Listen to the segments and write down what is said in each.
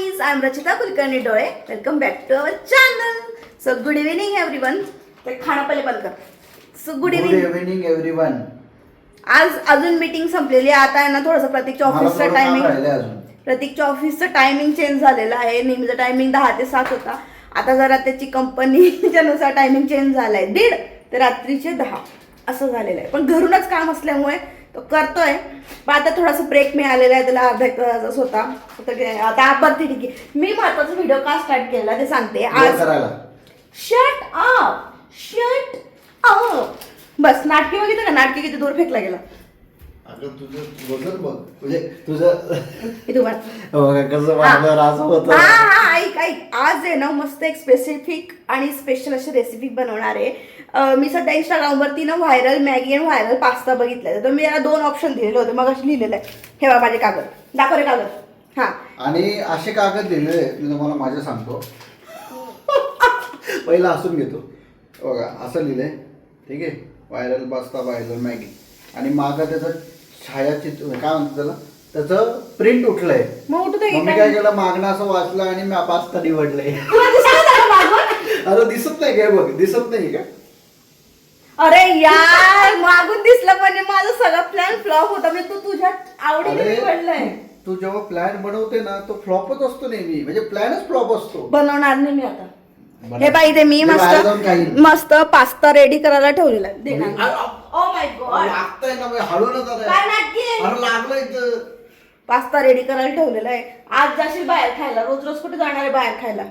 Guys I am Rachita Kulkarni डोळे welcome back to our channel so good evening everyone ते खाणं पहिले बंद कर. So good evening evening everyone आज अजून मीटिंग संपलेली आहे. आता आहे ना थोडंसं प्रतीकच्या ऑफिसचं टायमिंग प्रतीकच्या ऑफिसचं टायमिंग चेंज झालेलं आहे. नेहमीचं टायमिंग दहा ते सात होता. आता जरा त्याची कंपनीच्या नुसार टायमिंग चेंज झालाय. दीड ते रात्रीचे दहा. असं झालेलं आहे. पण घरूनच काम असल्यामुळे तो करतोय. पण आता थोडासा ब्रेक मिळालेला आहे त्याला अर्धा तासच होता. आता बघते ठीक आहे. मी महत्त्वाचा व्हिडिओ का स्टार्ट केला ते सांगते. आज शट अप शट अप बस नाटके बघितलं का? नाटके किती दूर फेकला गेला. तुझं बघ. म्हणजे तुझं हे कसं ऐक आज आहे ना मस्त एक स्पेसिफिक आणि स्पेशल अशी रेसिपी बनवणार आहे. मी सध्या इंस्टाग्रामवरती ना व्हायरल मॅगी आणि व्हायरल पास्ता बघितलाय. तर मी याला दोन ऑप्शन दिलेले होते. मग अशी लिहिलेलं आहे. हे बघा माझे कागद. दाखव रे कागद. हा. आणि असे कागद लिहिले मी तुम्हाला माझे सांगतो. पहिला हसून घेतो. बघा असं लिहिलंय. ठीक आहे? व्हायरल पास्ता व्हायरल मॅगी आणि मागं त्याचं छायाचित्र काय म्हणतात त्याला? त्याचं प्रिंट उठलंय मग उठू दे मग मी काय? केलं मागणं असं वाचलं आणि मी पास्ता निवडलंय तुला दिसलं का मागून? अरे दिसत नाही काय बघ दिसत नाही का अरे यार मागून दिसलं म्हणजे माझा सगळा प्लॅन फ्लॉप होता म्हणजे तू तुझ्या आवडीने अरे निवडलंय तू जेव्हा प्लॅन बनवते ना तो फ्लॉपच असतो नेहमी म्हणजे प्लॅनच फ्लॉप असतो बनवणार नाही मी आता. हे बाई ते मी मी बाहेर जाऊन मस्त. मस्त पास्ता रेडी करायला ठेवलेला आहे. आ- ओ माय गॉड लागतंय ना बाई, हळू ना. काय? अरे लागलं इथं पास्ता रेडी करायला ठेवलेला आहे. आज जाशील बाहेर खायला. रोज रोज कुठे जाणार आहे बाहेर खायला?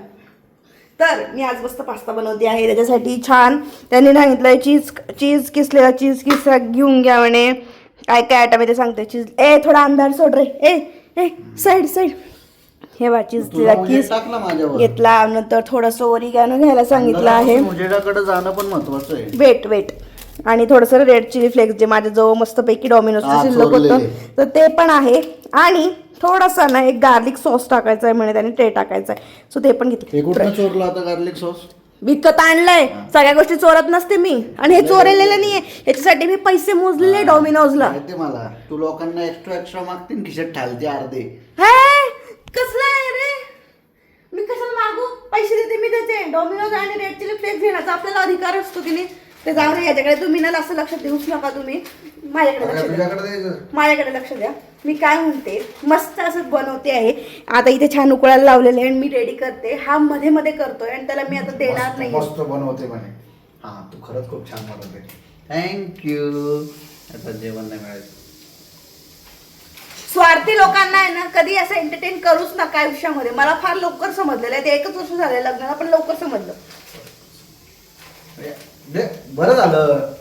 तर मी आज मस्त पास्ता बनवते आहे. त्याच्यासाठी छान त्यांनी सांगितलंय चीज चीज किसलेला चीज किसला घेऊन घ्या म्हणे. काय काय आयटम आहे ते सांगते. चीज ए थोडा अंधार सोड रे. ए ए साईड साईड. हे बा चीज तुला किस घेतला. नंतर थोडंसं ओरिगॅनो घ्यायला सांगितलं आहे. जाणं पण महत्वाचं आहे. Wait wait. आणि थोडंसं रेड चिली फ्लेक्स जे माझ्या जवळ मस्तपैकी डॉमिनोजचं शिल्लक होतं. तर ते पण आहे. आणि थोडासा ना एक गार्लिक सॉस टाकायचा आहे म्हणे त्याने ते टाकायचं आहे सो ते पण घेतलं गार्लिक सॉस विकत आणलंय. सगळ्या गोष्टी चोरत नसते मी. आणि हे चोरलेलं नाहीये. याच्यासाठी मी पैसे मोजलेले डॉमिनोजला मला. तू लोकांना एक्स्ट्रा एक्स्ट्रा खिशात ठालते अर्धे. हे कसलं आहे रे? मी कशाला मागू? पैसे देते मी त्याचे. डॉमिनोज आणि रेड चिली फ्लेक्स घेण्याचा आपल्याला अधिकार असतो की नाही? ते जाऊ दे याच्याकडे तुम्ही ना असं लक्ष देऊच नका तुम्ही. माझ्याकडे लक्ष द्या. माझ्याकडे लक्ष द्या. मी काय म्हणते मस्त असं बनवते आहे. आता इथे छान उकळायला लावलेले आहे आणि मी रेडी करते. हा मध्ये मध्ये करतोय आणि त्याला मी आता देणार नाही मस्त बनवते म्हणे. हा तू खरंच खूप छान बनवते. थँक्यू आता जेवण नाही मिळायचं स्वार्थी लोकांना आहे ना कधी असं एंटरटेन करूच नका आयुष्यामध्ये. मला फार लवकर समजलेलं आहे. ते एकच वर्ष झाले लग्नाला पण लवकर समजलं. दे, बरं झालं.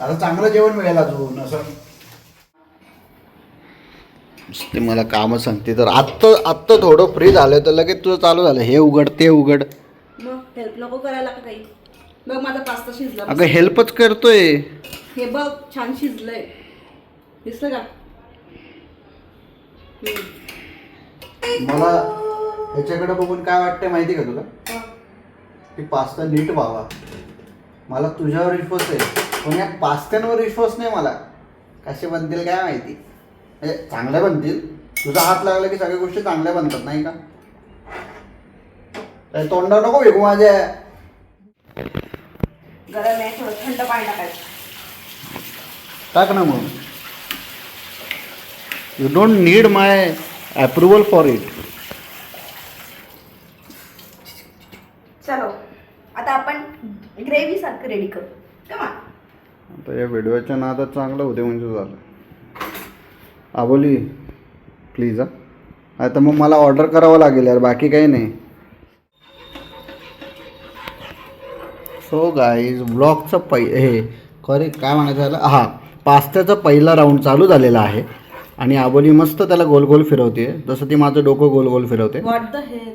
आता चांगलं जेवण मिळेल अजून असं. ते मला काम सांगते तर आत्ता आत्ता थोडं फ्री झालं तर लगेच तुझं चालू झालं. हे उघड ते उघड. मग हेल्प नको करायला का काही? बघ माझा पास्ता शिजला अगं हेल्पच करतोय. हे बघ छान शिजलंय. दिसलं का? मला ह्याच्याकडे बघून काय वाटतंय माहिती का तुला? हा. की पास्ता नीट व्हावा. मला तुझ्यावर विश्वास आहे. पण या पास्त्यांवर विश्वास नाही मला. कसे बनतील काय माहिती? म्हणजे चांगल्या बनतील. तुझा हात लागला की सगळ्या गोष्टी चांगल्या बनतात नाही का? तोंडावर नको विकू माझ्या गरम आहे थोडं थंड पाणी टाकायचं. टाक ना मग. You don't need my approval for it चलो आता आपण ग्रेव्ही सारखं रेडी करू. कमा आता या व्हिडिओच्या नादात चांगलं होते म्हणजे झालं. आबोली प्लीज हा. आता मग मला ऑर्डर करावं लागेल यार बाकी काही नाही. सो गाईज ब्लॉगचं पै हे खरे काय म्हणायचं झालं हां पास्त्याचा पहिला राऊंड चालू झालेला आहे. आणि आबोली मस्त त्याला गोल गोल फिरवते. जसं ती माझं डोकं गोल गोल फिरवते. व्हॉट द हेल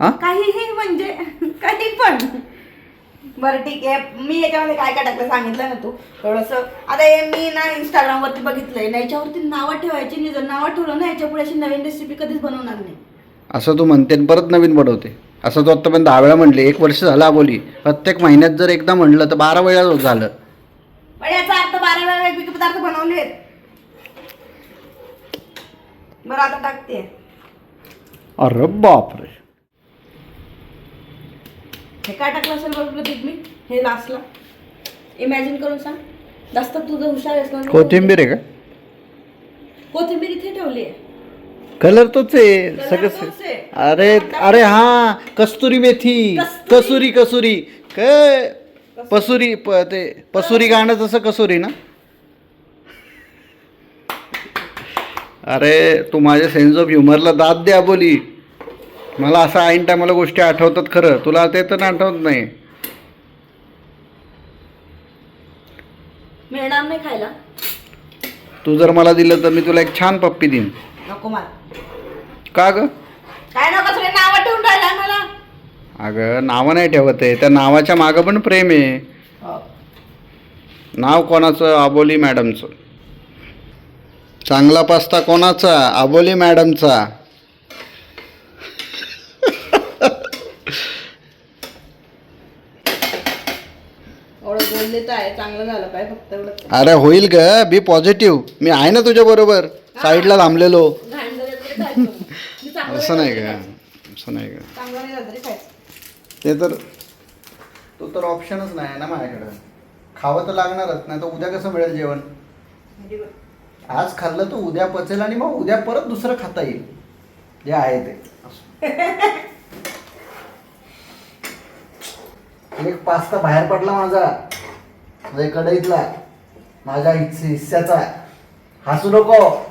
हां? काहीही म्हणजे काही पण. बरं ठीक आहे. मी याच्यामध्ये काय काय टाकलं सांगितलं ना तू? थोडंसं. आता हे मी ना इंस्टाग्रामवरती बघितलंय. ना याच्यावरती नावं ठेवायची नाही जर नावं ठेवलं ना याच्यापुढे अशी नवीन रेसिपी कधीच बनवणार नाही. असं तू म्हणते आणि परत नवीन बनवते. असं तू आत्तापर्यंत दहा वेळा म्हणले. एक वर्ष झालं आबोली प्रत्येक महिन्यात जर एकदा म्हणलं तर बारा वेळा झालं. पण याचा अर्थ बारा वेळा वेगवेगळे पदार्थ बनवलेत बरं आता टाकते. अरे बापरे. हे काय टाकलं असेल बरं प्रदीप मी? हे लास्टला. इमॅजिन करून सांग. जास्त तुझं हुशार ना कोथिंबीर आहे का? कोथिंबीर इथे ठेवली आहे. कलर तोच आहे. सगळं तोच आहे. अरे अरे हा कस्तुरी मेथी. कसुरी कसुरी. काय. पसुरी प ते पसुरी गाणं तसं कसुरी ना. अरे तू माझ्या सेन्स ऑफ ह्युमरला दाद द्या बोली. मला असं ऐन टायमाला गोष्टी आठवतात खरं. तुला ते तर आठवत नाही. मिळणार नाही खायला? तू जर मला दिलं तर मी तुला एक छान पप्पी देईन. नको का ग? काय नको सगळे नावं ठेवून राहिला मला. अगं नावं नाही ठेवत आहे. त्या नावाच्या मागं पण प्रेम आहे. नाव कोणाचं? आबोली मॅडमचं. चांगला पास्ता कोणाचा? आबोली मॅडमचा. बोलले तर आहे चांगलं झालं पाहिजे फक्त एवढं अरे होईल ग बी पॉझिटिव्ह मी आहे ना तुझ्या बरोबर. साईडला थांबलेलो. घाण जरी असलं तरी खायचं. मी चांगलं असं नाही का असं नाही का चांगलं नाही झालं तरी खायचं. ते तर तो तर ऑप्शनच नाही ना माझ्याकडं. खावं तर लागणारच नाही तर उद्या कसं मिळेल जेवण? good. आज खाल्लं तर उद्या पचेल आणि मग उद्या परत दुसरं खाता येईल. जे आहे ते. एक पास्ता बाहेर पडला माझा. म्हणजे कढईतला माझ्या हिस्स- हिस्स्याचा हसू नको.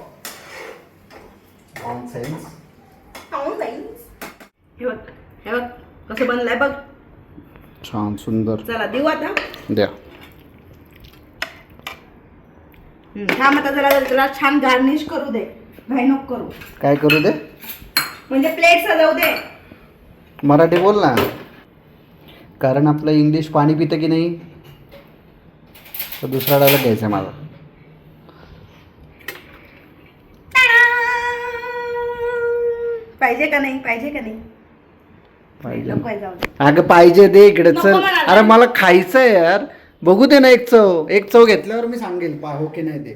हे बघ हे बघ कसं बनलंय बघ. छान सुंदर. चला देऊ आता. द्या. जरा त्याला छान गार्निश करू दे. करू. काय करू दे? म्हणजे प्लेट सजवू दे. मराठी बोल ना. कारण आपलं इंग्लिश पाणी पितं की नाही? तर दुसरा डायलॉग घ्यायचा आहे मला पाहिजे का नाही? पाहिजे का नाही? पाहिजे. नको आहे, जाऊ दे. अगं पाहिजे दे इकडे नको चल. मला. अरे मला खायचं आहे यार. बघू दे ना एक चव. एक चव घेतल्यावर मी सांगेल पा हो की नाही ते.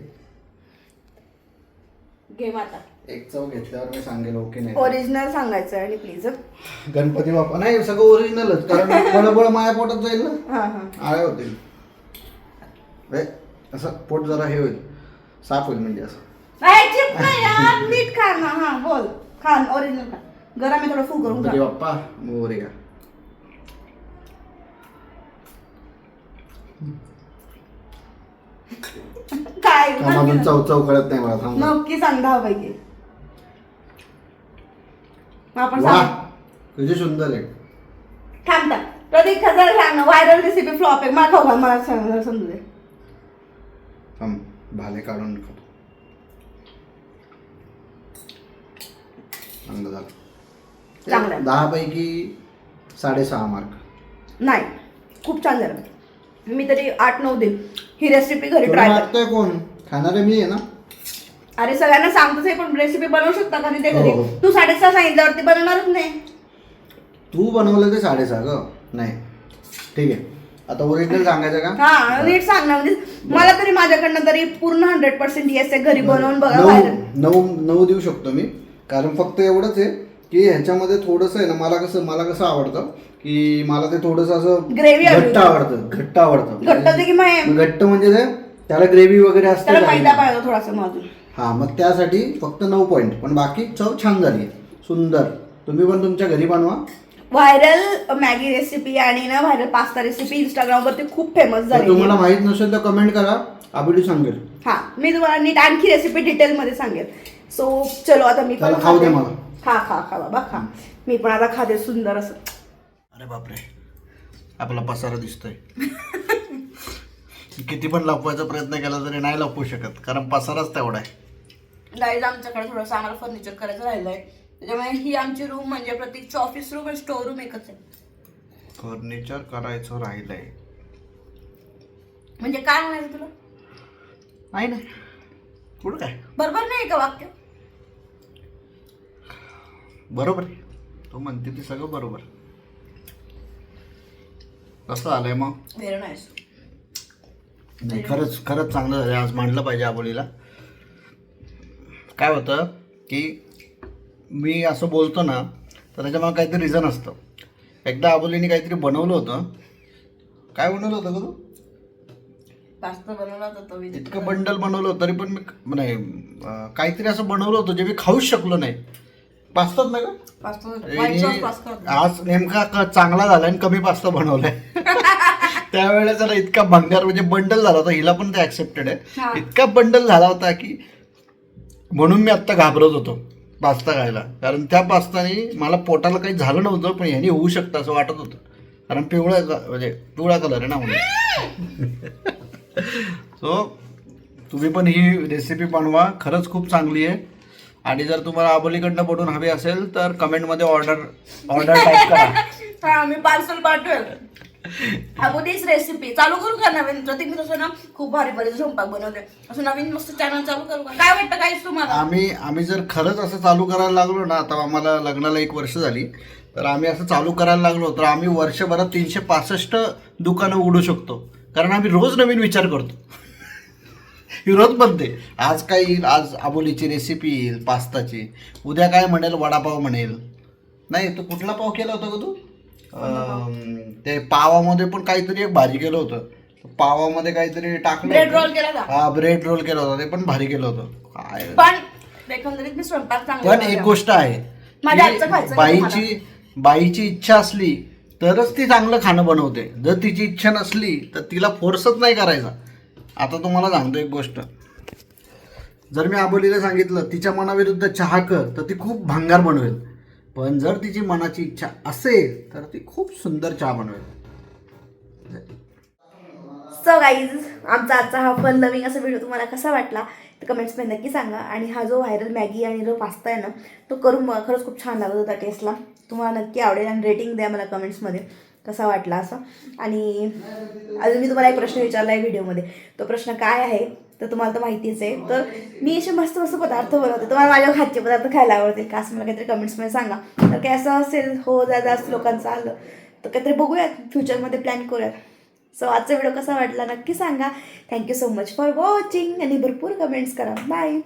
घे मग आता. एक चव घेतल्यावर मी सांगेल हो की नाही. ओरिजिनल सांगायचं आणि प्लीज गणपती बाप्पा. नाही सगळं ओरिजिनलच कारण बळबळ माया पोटात जाईल ना. हा हा. आळे होतील. असं पोट जरा हे होईल. साफ होईल म्हणजे असं. नाही, चिप नाही यार नीट खा ना हा बोल. खा ओरिजिनल खा. गरम आहे थोडं फू करून खा बाप्पा मोरे का? काय अजून चव चव कळत नाही मला थांब नक्की सांग दहा पैकी. मग आपण वा सांग. तुझे सुंदर आहे. थांब थांब. प्रतीक खजार सांग ना व्हायरल रेसिपी फ्लॉप आहे. मला खाऊ घाल, मला सांग समजू दे थांब भाले काढून खातो. चांगलं झालं. आहे. दहा पैकी साडेसहा मार्क नाही खूप छान झालं. मी तरी आठ नऊ देईन ही रेसिपी घरी तुला ट्राय कर मागतोय कोण? खाणारे मी आहे ना? अरे सगळ्यांना सांगतोच आहे पण रेसिपी बनवू शकता का नाही ते घरी? हो. तू साडेसहा सांगितल्यावरती बनवणारच नाही. तू बनवलं ते साडेसहा ग. नाही. ठीक आहे. आता ओरिजिनल सांगायचं का? हा नीट सांग ना म्हणजे मला तरी माझ्याकडनं तरी पूर्ण हंड्रेड पर्सेंट येस आहे घरी बनवून बघा बाहेर. नऊ नऊ देऊ शकतो मी. कारण फक्त एवढंच आहे की ह्याच्यामध्ये थोडंसं आहे ना मला कसं मला कसं आवडतं की मला ते थोडंसं असं Gravy हवी घट्ट. आवडतं घट्ट आवडतं. घट्ट ते की मग घट्ट म्हणजे ते त्याला ग्रेव्ही वगैरे असते त्याला काही मैदा नाही. पाहिजे थोडासा मग अजून. हा मग त्यासाठी फक्त नऊ पॉईंट पण बाकी चव छान झाली सुंदर. तुम्ही पण तुमच्या घरी बनवा. व्हायरल मॅगी रेसिपी आणि ना व्हायरल पास्ता रेसिपी इंस्टाग्रामवरती खूप फेमस झाली तुम्हाला माहीत नसेल तर कमेंट करा. आबिडी सांगेल. हा मी तुम्हाला नीट आणखी रेसिपी डिटेल मध्ये सांगेल. सो चलो आता मी पण खाऊ दे खाते. मला. खा खा खा बाबा खा. मी पण आता खाते सुंदर असं. अरे बापरे. आपला पसारा दिसतोय. किती पण लपवायचा प्रयत्न केला तरी नाही लपवू शकत कारण पसाराच तेवढा आहे. गाईज आमच्याकडे थोडंसं आम्हाला फर्निचर करायचं राहिलंय. त्याच्यामुळे ही आमची रूम म्हणजे प्रत्येकची ऑफिस रूम आणि स्टोर रूम एकच आहे. फर्निचर करायचं राहिलंय. म्हणजे काय म्हणायचं तुला? नाही नाही. पुढं काय? बरोबर नाही का वाक्य? बरोबर आहे. तो म्हणते ते सगळं बरोबर. कसं आलंय मग? व्हेरी नाईस नाही खरंच खरंच चांगलं झालं आज मांडलं पाहिजे आबोलीला. काय होतं की मी असं बोलतो ना तर त्याच्यामागे काहीतरी रिझन असतं. एकदा आबोलीने काहीतरी बनवलं होतं. काय बनवलं होतं का तू? पास्ता बनवला होता तो विजित इतकं बंडल बनवलं होतं तरी पण मी नाही अं, काहीतरी असं बनवलं होतं जे मी खाऊच शकलो नाही. पास्ताच ना का पास्ता व्हाईट सॉस पास्ता आणि आज नेमका क- चांगला झाला आणि कमी पास्ता बनवलाय. त्यावेळेला जरा इतका भंगार म्हणजे बंडल झाला होता हिला पण ते ऍक्सेप्टेड हा. आहे इतका बंडल झाला होता की म्हणून मी आत्ता घाबरत होतो. पास्ता खायला. कारण त्या पास्ताने मला पोटाला काही झालं नव्हतं पण ह्यानी होऊ शकतं असं वाटत होतं. कारण पिवळा क- म्हणजे पिवळा कलर आहे ना म्हणून. सो तुम्ही पण ही रेसिपी बनवा. खरंच खूप चांगली आहे. आणि जर तुम्हाला आबोलीकडनं बनवून हवी असेल तर कमेंटमध्ये ऑर्डर ऑर्डर टाईप करा. हा मी पार्सल पाठवेल. अगोदीच रेसिपी चालू करू का नवीन? प्रतीक मी तसं ना खूप भारी भारी स्वयंपाक बनवते. असं नवीन मस्त चॅनल चालू करू का? काय वाटतं काय तुम्हाला? आम्ही आम्ही जर खरंच असं चालू करायला लागलो ना आता आम्हाला लग्नाला एक वर्ष झाली तर आम्ही असं चालू करायला लागलो तर आम्ही वर्षभरात तीनशे पासष्ट दुकानं उघडू शकतो. कारण आम्ही रोज नवीन विचार करतो. ही रोज बनते. आज काय येईल? आज आबोलीची रेसिपी येईल पास्ताची. उद्या काय म्हणेल? वडापाव म्हणेल. नाही तू कुठला पाव केला होता का तू? अं, ते पावामध्ये पण काहीतरी एक भाजी केलं होतं. पावामध्ये काहीतरी टाकलं ब्रेड होतं. रोल केला का हा ब्रेड रोल केला होता. ते पण भारी केलं होतं. काय? पण एकंदरीत मी स्वयंपाक चांगला पण एक. गोष्ट आहे. माझ्या की हातचं खायचं नाही बाईची बाईची इच्छा असली तरच ती चांगलं खाणं बनवते. जर तिची इच्छा नसली तर तिला फोर्सच नाही करायचा. आता तुम्हाला सांगतो एक गोष्ट. जर मी आबोलीला सांगितलं तिच्या मनाविरुद्ध चहा कर तर ती खूप भांगार बनवेल. पण जर तिची मनाची इच्छा असेल तर ती खूप सुंदर चहा बनवेल. सो गाईज आमचा आजचा हा फन लविंग असा व्हिडिओ तुम्हाला कसा वाटला तर कमेंट्समध्ये नक्की सांगा. आणि हा जो व्हायरल मॅगी आणि जो पास्ता आहे ना तो करून बघा खरंच खूप छान लागत होता टेस्टला तुम्हाला नक्की आवडेल आणि रेटिंग द्या मला कमेंट्समध्ये कसा वाटला असं. आणि अजून मी तुम्हाला एक प्रश्न विचारला आहे व्हिडिओमध्ये तो प्रश्न काय आहे? तर तुम्हाला तर माहितीच आहे. तर मी असे मस्त मस्त पदार्थ बनवते. तुम्हाला माझ्या हातचे पदार्थ खायला आवडतील. का असं मला काहीतरी कमेंट्समध्ये सांगा. तर काय असं असेल हो जा जास्त लोकांचं आलं. तर काहीतरी बघूयात. फ्युचरमध्ये प्लॅन करूयात. सो आजचा व्हिडिओ कसा वाटला नक्की सांगा. Thank you so much for watching आणि भरपूर कमेंट्स करा. बाय